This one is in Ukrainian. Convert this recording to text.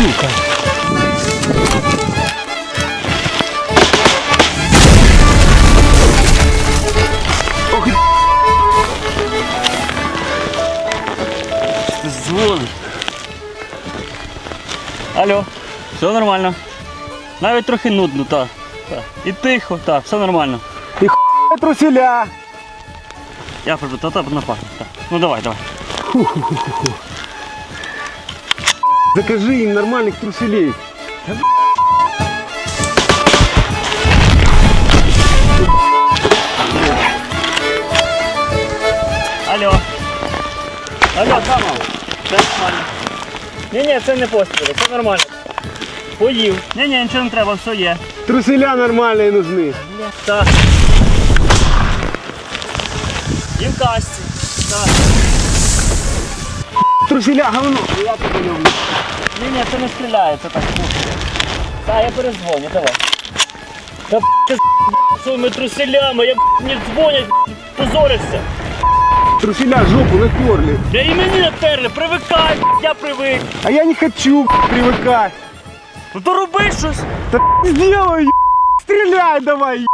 щука. Ох, Дзвонить. Алло, все нормально. Навіть трохи нудно, так. Та. І тихо, так, все нормально. І хуй трусіля. Я прибуду, та та напахне. Ну давай, давай. Ху-ху-ху-ху. Закажи им нормальных труселей. Алло. Алло, камал. Все нормально. Ні, ні, це не постріли, це нормально. Поїв. Ні, ні, нічого не треба, все є. Труселя нормальные нужны. Так. І в касті. Так. Труселя говно. Я тебе люблю. Ні, ні, це не стріляє, це так. Так, я перезвоню, давай. Та ти з своїми труселями, я мені дзвонять, позоришся. Труселя жопу натерли. Я і мені натерли, привикай, я привик. А я не хочу привыкать. Ну то роби щось. Да сделай, стреляй давай.